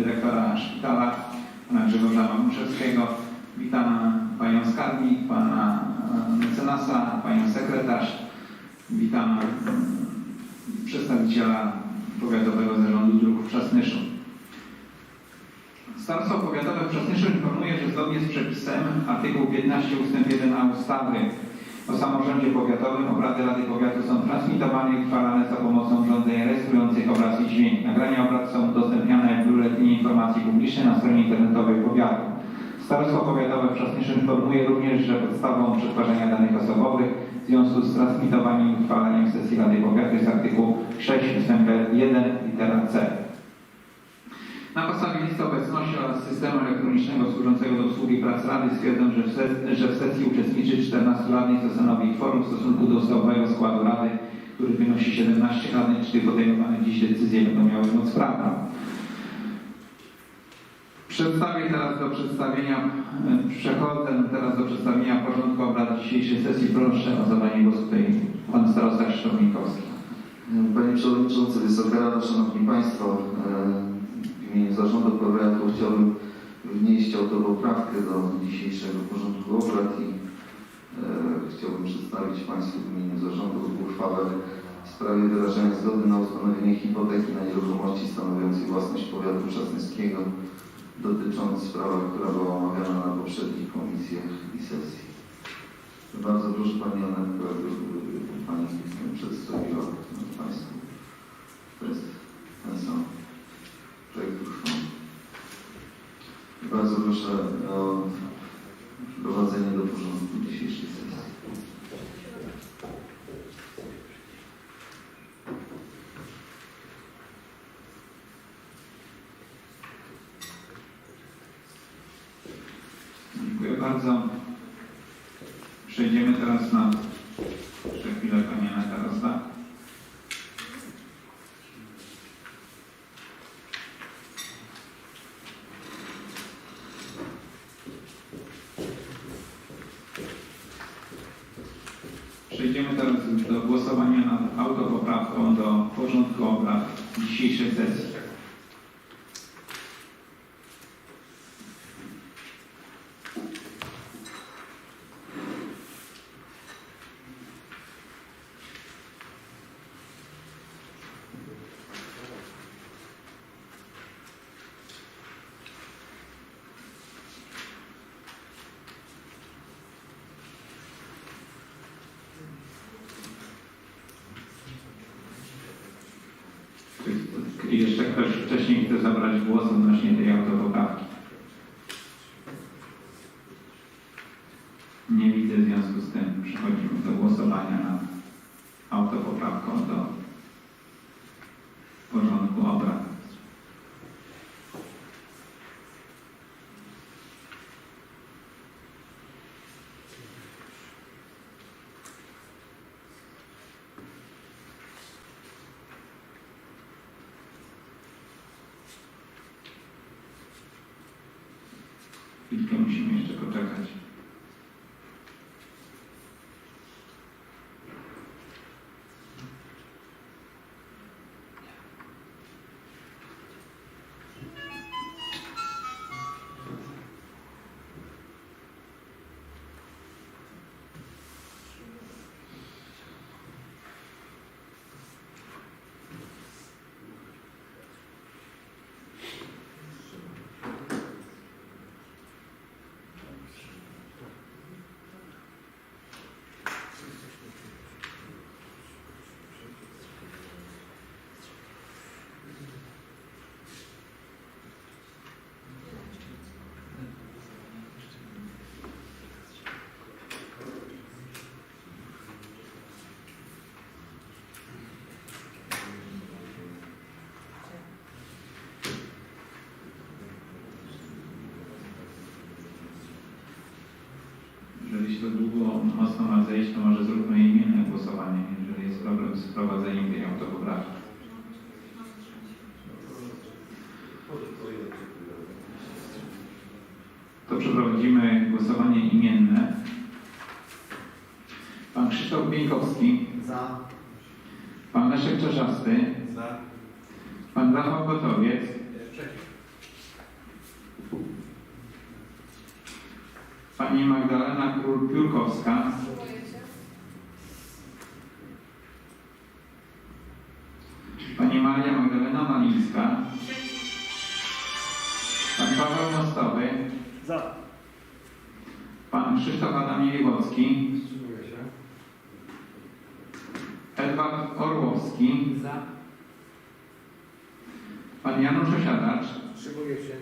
dyrektora szpitala, pana Grzegorza Mamuszewskiego. Witam panią skarbnik, pana e, mecenasa, panią sekretarz. Witam mm, przedstawiciela Powiatowego Zarządu Dróg w Czasnyszu. Starostwo Powiatowe w Czasnyszu informuje, że zgodnie z przepisem artykuł 15 ust. 1a ustawy o samorządzie powiatowym obrady Rady Powiatu są transmitowane i utrwalane za pomocą urządzeń rejestrujących obraz i dźwięk. Nagrania obrad są Biuletynie Na stronie internetowej powiatu. Starostwo Powiatowe w informuje również, że podstawą przetwarzania danych osobowych w związku z transmitowaniem i utrwalaniem sesji Rady Powiatu jest artykuł 6 ust. 1 litera C. Na podstawie listy obecności oraz systemu elektronicznego służącego do obsługi prac Rady stwierdzam, że w, ses- że w sesji uczestniczy 14 radnych, co stanowi kworum w stosunku do ustawowego składu Rady, który wynosi 17 radnych, czyli podejmowane dziś decyzje będą miały moc prawną. Przedstawię teraz do przedstawienia, przechodzę teraz do przedstawienia porządku obrad dzisiejszej sesji. Proszę o zabranie głosu tutaj pan starosta Krzysztof Minkowski. Panie Przewodniczący, Wysoka Rado, Szanowni Państwo, w imieniu Zarządu Powiatu chciałbym wnieść autopoprawkę do dzisiejszego porządku obrad i chciałbym przedstawić Państwu w imieniu Zarządu uchwałę w sprawie wyrażenia zgody na ustanowienie hipoteki na nieruchomości stanowiącej własność Powiatu Czasnyskiego dotycząc sprawy, która była omawiana na poprzednich komisjach i sesji. Bardzo proszę Pani Anetko, aby Pani przedstawiła Państwu. To jest ten sam projekt uchwały. Bardzo proszę o wprowadzenie do porządku dzisiejszej sesji. Bardzo. Przejdziemy teraz na jeszcze chwilę Pani Aneta rozda. Przejdziemy teraz do głosowania nad autopoprawką do porządku obrad dzisiejszej sesji. Czy jeszcze ktoś wcześniej chce zabrać głos odnośnie tej autopoprawki? Nie widzę, w związku z tym przechodzimy do głosowania nad autopoprawką do porządku obrad. Chwilkę musimy jeszcze poczekać. Jeżeli się to długo, mocno ma zejść, to może zróbmy imienne głosowanie, jeżeli jest problem z wprowadzeniem tej autopoprawki. To przeprowadzimy głosowanie imienne. Pan Krzysztof Bieńkowski, Za. pan Leszek Czerzasty, Za. pan Rafał Gotowiec, Przeciw. Pani Magdalena Król-Piórkowska. Pani Maria Magdalena Malińska. Pan Paweł Mostowy. Za. Pan Krzysztof Adam się. Edward Orłowski. Za. Pan Janusz Osiadacz. Wstrzymuję się.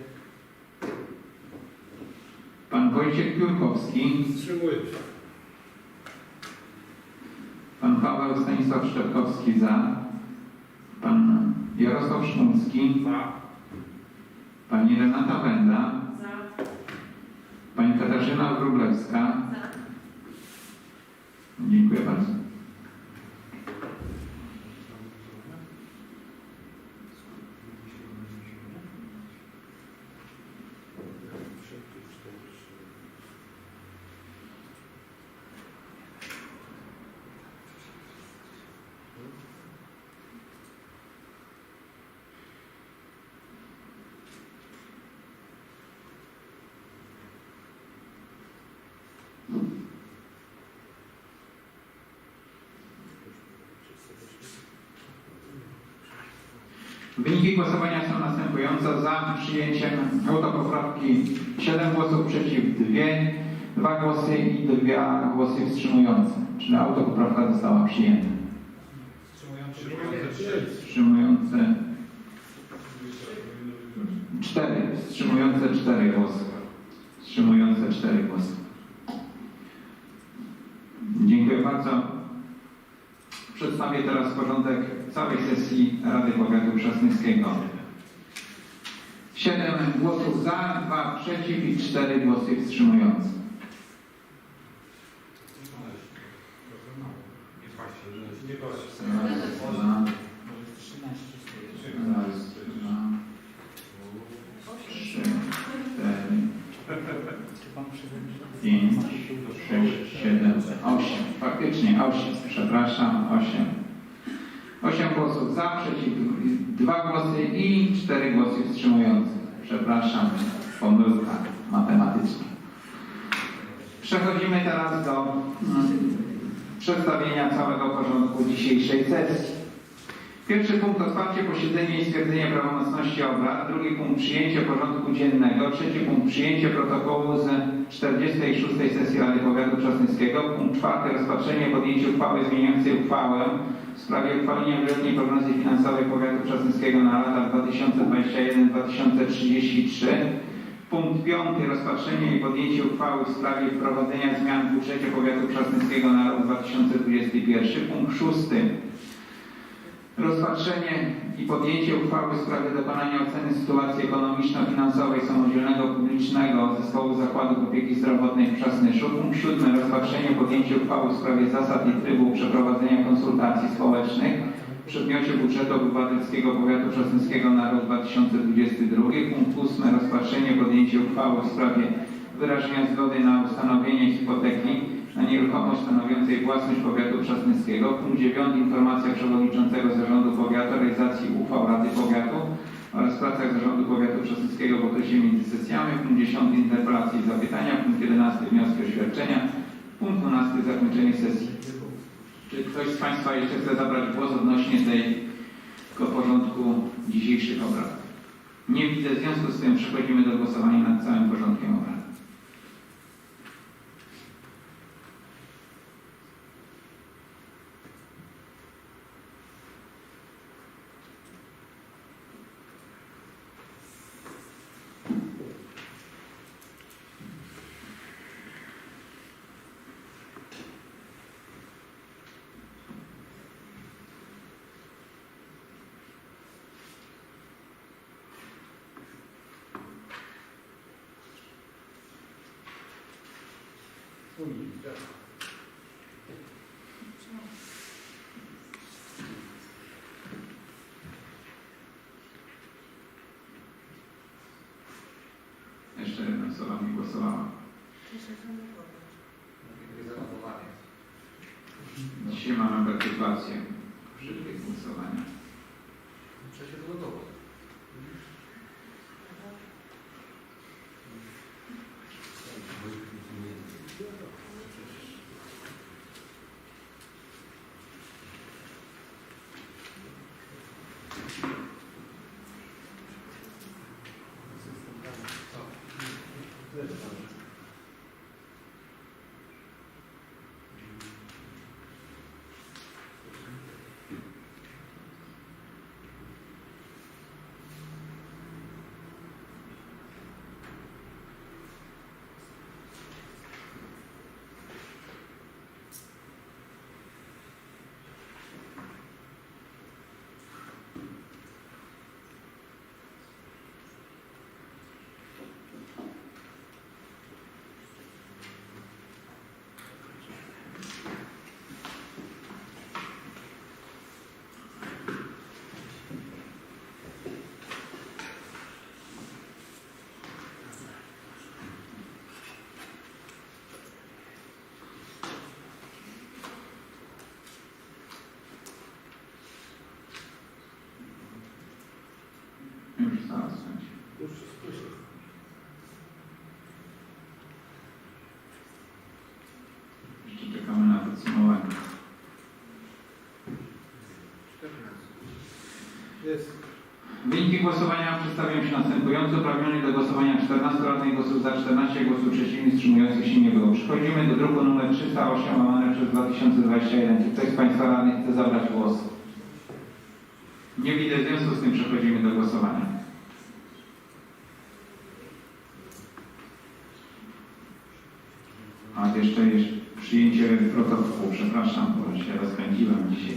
Pan Wojciech Piórkowski. Wstrzymuję się. Pan Paweł Stanisław Szczepkowski za. Pan Jarosław Szmulski. Za. Pani Renata Wenda. Za. Pani Katarzyna Wróblewska. Dziękuję bardzo. Wyniki głosowania są następujące. Za przyjęciem autopoprawki 7 głosów przeciw 2, 2 głosy i 2 głosy wstrzymujące. Czyli autopoprawka została przyjęta. Wstrzymujące 4, wstrzymujące 4 głosy. Wstrzymujące 4 głosy. Dziękuję bardzo. Przedstawię teraz porządek całej sesji Rady Powiatu Przasnyskiego. 7 głosów za, 2 przeciw i 4 głosy wstrzymujące. Dwa, dwa, cztery, pięć, sześć, siedem, osiem. Faktycznie osiem. Przepraszam, osiem. Za, przeciw, dwa głosy i cztery głosy wstrzymujące. Przepraszam, pomyłka matematyczna. Przechodzimy teraz do mm, przedstawienia całego porządku dzisiejszej sesji. Pierwszy punkt otwarcie posiedzenia i stwierdzenie prawomocności obrad. Drugi punkt przyjęcie porządku dziennego. Trzeci punkt przyjęcie protokołu z 46. sesji Rady Powiatu Przasnyskiego. Punkt czwarty rozpatrzenie podjęcie uchwały zmieniającej uchwałę w sprawie uchwalenia wieloletniej prognozy finansowej Powiatu Przasnyskiego na lata 2021-2033. Punkt piąty rozpatrzenie i podjęcie uchwały w sprawie wprowadzenia zmian w budżecie Powiatu Przasnyskiego na rok 2021. Punkt szósty Rozpatrzenie i podjęcie uchwały w sprawie dokonania oceny sytuacji ekonomiczno-finansowej samodzielnego publicznego Zespołu Zakładów Opieki Zdrowotnej w Przasnyszu. Punkt siódmy. Rozpatrzenie i podjęcie uchwały w sprawie zasad i trybu przeprowadzenia konsultacji społecznych w przedmiocie budżetu obywatelskiego Powiatu Przasnyskiego na rok 2022. Punkt ósmy. Rozpatrzenie i podjęcie uchwały w sprawie wyrażenia zgody na ustanowienie hipoteki na nieruchomość stanowiącej własność powiatu przasnyskiego. Punkt 9. Informacja przewodniczącego zarządu powiatu o realizacji uchwał Rady Powiatu oraz pracach zarządu powiatu przasnyskiego w okresie między sesjami. Punkt 10. Interpelacje i zapytania. Punkt 11. Wnioski o świadczenia. Punkt 12. Zakończenie sesji. Czy ktoś z Państwa jeszcze chce zabrać głos odnośnie tego porządku dzisiejszych obrad? Nie widzę. W związku z tym przechodzimy do głosowania nad całym porządkiem obrad. Jeszcze jedna osoba mi głosowała. Dzisiaj mamy partycypację przy tych głosowaniach. Jeszcze czekamy na podsumowanie. Jest. Wyniki głosowania przedstawią się następująco. Uprawnionych do głosowania 14 radnych głosów za 14, głosów przeciwnych, wstrzymujących się nie było. Przechodzimy do druku numer 308, łamane przez 2021. Czy ktoś z Państwa radnych chce zabrać głos? Nie widzę, w związku z tym przechodzimy do głosowania. Jeszcze przyjęcie protokołu. Przepraszam, bo się rozkręciłem dzisiaj.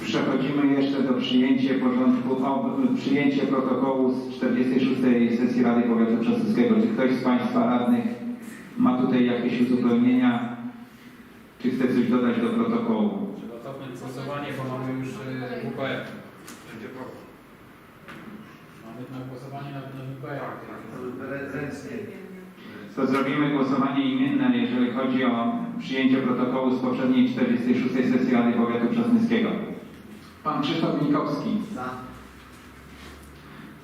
Przechodzimy jeszcze do przyjęcia porządku, o, przyjęcie protokołu z 46. sesji Rady Powiatu Przasowskiego. Czy ktoś z Państwa radnych ma tutaj jakieś uzupełnienia? Czy chce coś dodać do protokołu? Trzeba cofnąć głosowanie, bo mamy już y, WPF. Mamy na głosowanie na, na WPF. To zrobimy głosowanie imienne, jeżeli chodzi o przyjęcie protokołu z poprzedniej 46. sesji Rady Powiatu Przasnyskiego. Pan Krzysztof Nikowski. Za.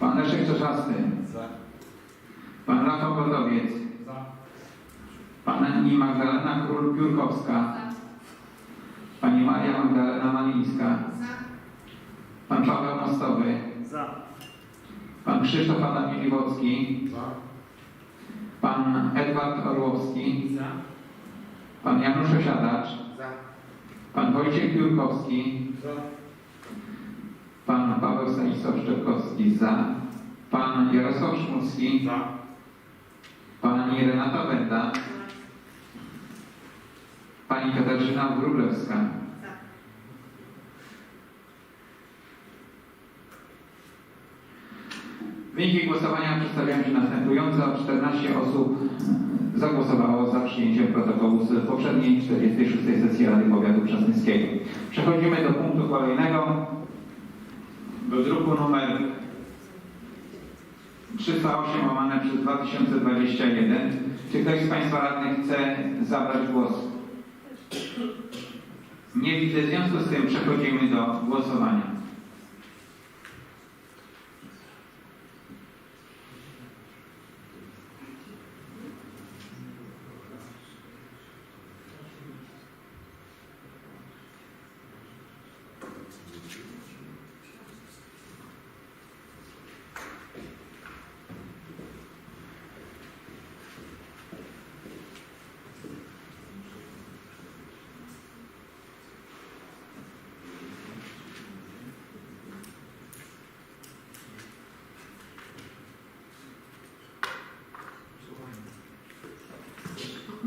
Pan Leszek Czerzasty. Za. Pan Rafał Godowiec. Za. Pani Magdalena Król-Piórkowska. Pani Maria Magdalena Malińska. Pan Paweł Mostowy. Za. Pan Krzysztof Adam Miliwocki. Za. Pan Edward Orłowski. Za. Pan Janusz Osiadacz. Za. Pan Wojciech Piórkowski. Za. Pan Paweł Stanisław Szczepkowski za. Pan Jarosław Szmulski. Za. Pani Renata Wenda. Pani Katarzyna Wróblewska. Wyniki głosowania przedstawiają się następująco. 14 osób zagłosowało za przyjęciem protokołu z poprzedniej 46. sesji Rady Powiatu Przasnyskiego. Przechodzimy do punktu kolejnego. Do druku numer 308 łamane przez 2021. Czy ktoś z Państwa radnych chce zabrać głos? Nie widzę, w związku z tym przechodzimy do głosowania.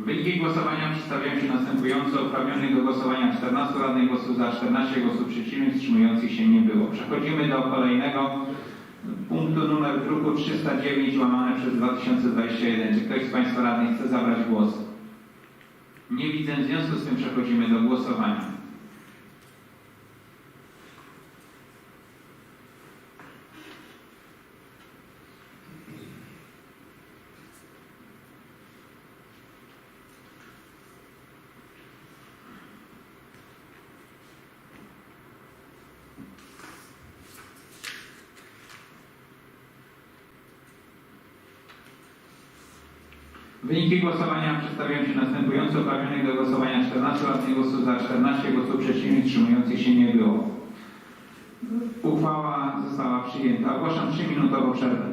Wyniki głosowania przedstawiają się następująco. Uprawnionych do głosowania 14 radnych głosów za 14 głosów przeciwnych, wstrzymujących się nie było. Przechodzimy do kolejnego punktu numer druku 309 łamane przez 2021. Czy ktoś z Państwa radnych chce zabrać głos? Nie widzę, w związku z tym przechodzimy do głosowania. Wyniki głosowania przedstawiają się następująco. Uprawnionych do głosowania 14 radnych głosów za 14 głosów przeciwnych, wstrzymujących się nie było. Uchwała została przyjęta. Ogłaszam 3-minutową przerwę.